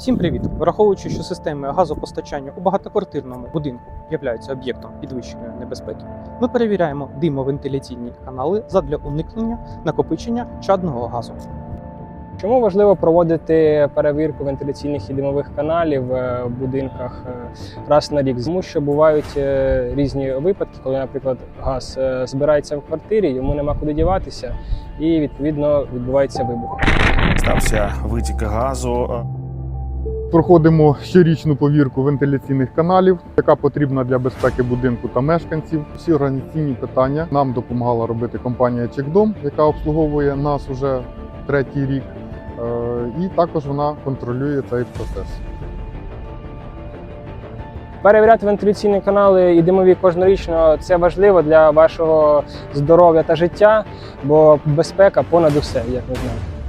Всім привіт! Враховуючи, що системи газопостачання у багатоквартирному будинку являються об'єктом підвищеної небезпеки, ми перевіряємо димовентиляційні канали задля уникнення накопичення чадного газу. Чому важливо проводити перевірку вентиляційних і димових каналів е, в будинках е, раз на рік? Тому що бувають е, різні випадки, коли, наприклад, газ збирається в квартирі, йому нема куди діватися, і відповідно відбувається вибух. стався витік газу. Проходимо щорічну повірку вентиляційних каналів, яка потрібна для безпеки будинку та мешканців. Всі організаційні питання нам допомагала робити компанія Чекдом, яка обслуговує нас уже третій рік. Е, І також вона контролює цей процес. Перевіряти вентиляційні канали і димові кожнорічно це важливо для вашого здоров'я та життя, бо безпека понад усе, як ви знаєте.